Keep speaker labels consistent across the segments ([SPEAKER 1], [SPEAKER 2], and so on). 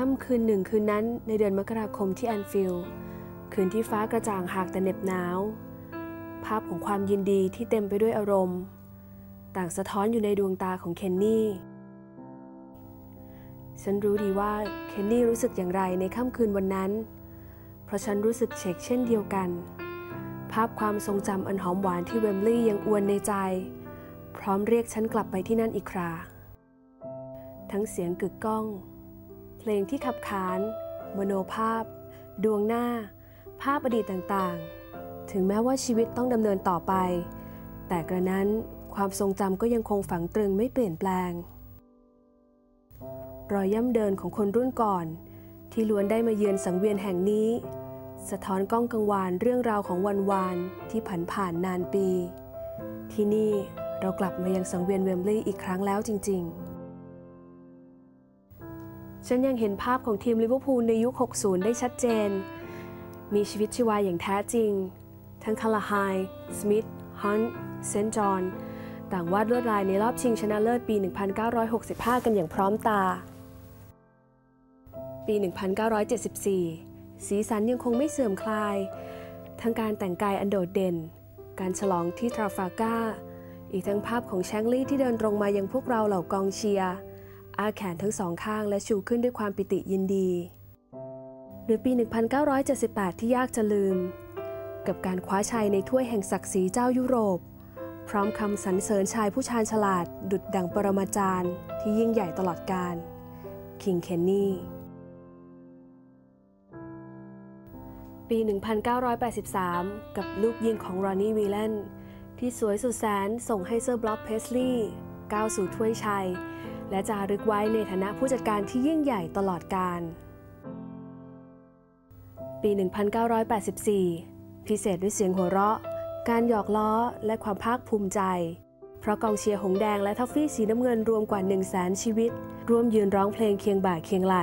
[SPEAKER 1] ค่ำคืนหนึ่งคืนนั้นในเดือนมกราคมที่แอนฟิลด์คืนที่ฟ้ากระจ่างหากแต่เหน็บหนาว ภาพของความยินดีที่เต็มไปด้วยอารมณ์ ต่างสะท้อนอยู่ในดวงตาของเคนนี่ฉันรู้ดีว่าเคนนี่รู้สึกอย่างไรในค่ำคืนวันนั้น เพราะฉันรู้สึกเชกเช่นเดียวกัน ภาพความทรงจำอันหอมหวานที่เวมลีย์ยังอวนในใจ พร้อมเรียกฉันกลับไปที่นั่นอีกครา ทั้งเสียงกึกก้อง ลงที่ขับขาน มโนภาพ ดวงหน้า ภาพอดีตต่างๆ ถึงแม้ว่าชีวิตต้องดำเนินต่อไป แต่กระนั้นความทรงจำก็ยังคงฝังตรึงไม่เปลี่ยนแปลง รอยย่ำเดินของคนรุ่นก่อน ที่ล้วนได้มาเยือนสังเวียนแห่งนี้ สะท้อนก้องกังวานเรื่องราวของวันวานที่ผันผ่านนานปี ที่นี่เรากลับมายังสังเวียนเวมบลีย์อีกครั้งแล้วจริง ๆ ฉันยังเห็นภาพของทีมลิเวอร์พูลในยุค 60 ได้ชัดเจน มีชีวิตชีวาอย่างแท้จริง ทั้งคาราไฮสมิธ ฮันต์เซนจอนต่างวาดลวดลายในรอบชิงชนะเลิศปี 1965 กันอย่างพร้อมตา ปี 1974 สีสันยังคงไม่เสื่อมคลาย ทั้งการแต่งกายอันโดดเด่น การฉลองที่ทราฟาก้า อีกทั้งภาพของแชงลี่ที่เดินตรงมายังพวกเราเหล่ากองเชียร์ อาแขนทั้งสองข้างและชูขึ้นด้วยความปิติยินดี หรือปี 1978 ที่ยากจะลืม กับการคว้าชัยในถ้วยแห่งศักดิ์ศรีเจ้ายุโรป พร้อมคำสรรเสริญชายผู้ชาญฉลาด ดุดดังปรมาจารย์ ที่ยิ่งใหญ่ตลอดกาลคิงเคนนี่ปี 1983 กับลูกยิงของรอนนี่วีแลนที่สวยสุดแสนส่งให้เซอร์บล็อกเพสลีย์ก้าวสู่ถ้วยชัย และจารึกไว้ในฐานะผู้จัดการที่ยิ่งใหญ่ตลอดกาล ปี 1984 พิเศษด้วยเสียงหัวเราะ การหยอกล้อและความภาคภูมิใจ เพราะกองเชียร์หงแดงและทัฟฟี่สีน้ำเงินรวมกว่า 1 0 0 0 0แสนชีวิต ร่วมยืนร้องเพลงเคียงบ่าเคียงไหล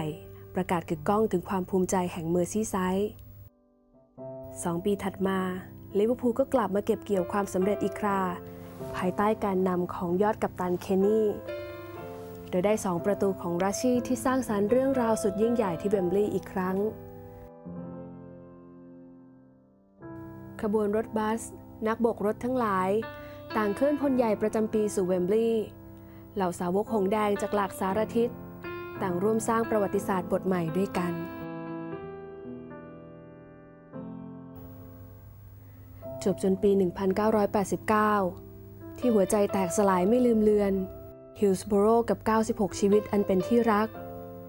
[SPEAKER 1] ประกาศกึกก้องถึงความภูมิใจแห่งเมอร์ซีไซด์สองปีถัดมาลิเวอร์พูลก็กลับมาเก็บเกี่ยวความสำเร็จอีกครา ภายใต้การนำของยอดกัปตันเคนนี่ โดยได้ 2 ประตูของราชีที่สร้างสารรค์เรื่องราวสุดยิ่งใหญ่ที่เบมบลีย์อีกครั้ง ขบวนรถบัส นักบกรถทั้งหลาย ต่างเคลื่อนพลใหญ่ประจำปีสู่เวมบลีย์เหล่าสาวกหงแดงจากหลากสารทิศ ต่างร่วมสร้างประวัติศาสตร์บทใหม่ด้วยกัน จบจนปี 1989 ที่หัวใจแตกสลายไม่ลืมเลือน ฮิลส์บโรกับ 96 ชีวิตอันเป็นที่รัก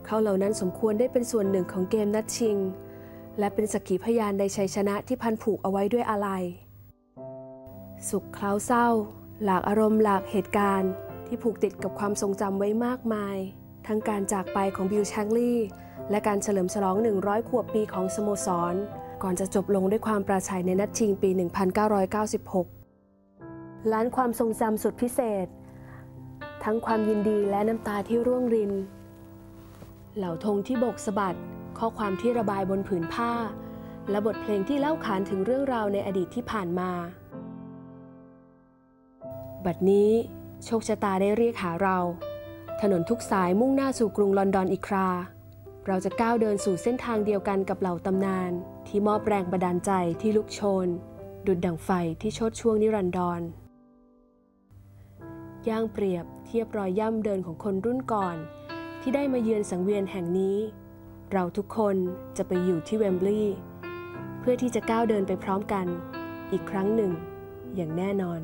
[SPEAKER 1] เขาเหล่านั้นสมควรได้เป็นส่วนหนึ่งของเกมนัดชิง และเป็นสักขีพยานในชัยชนะที่พันผูกเอาไว้ด้วยอะไร สุขเคล้าเศร้า หลากอารมณ์หลากเหตุการณ์ ที่ผูกติดกับความทรงจำไว้มากมาย ทั้งการจากไปของบิลแชงลีย์และการเฉลิมฉลอง 100 ขวบปีของสโมสร ก่อนจะจบลงด้วยความปราชัยในนัดชิงปี 1996 ล้านความทรงจำสุดพิเศษ ทั้งความยินดีและน้ำตาที่ร่วงริน เหล่าธงที่โบกสะบัด ข้อความที่ระบายบนผืนผ้า และบทเพลงที่เล่าขานถึงเรื่องราวในอดีตที่ผ่านมา บัดนี้ โชคชะตาได้เรียกหาเรา ถนนทุกสายมุ่งหน้าสู่กรุงลอนดอนอีกครา เราจะก้าวเดินสู่เส้นทางเดียวกันกับเหล่าตำนาน ที่มอบแรงบันดาลใจที่ลุกโชน ดุดดั่งไฟที่ชดช่วงนิรันดร ย่างเปรียบเทียบรอยย่ำเดินของคนรุ่นก่อน ที่ได้มาเยือนสังเวียนแห่งนี้ เราทุกคนจะไปอยู่ที่เวมบลีย์เพื่อที่จะก้าวเดินไปพร้อมกัน อีกครั้งหนึ่ง อย่างแน่นอน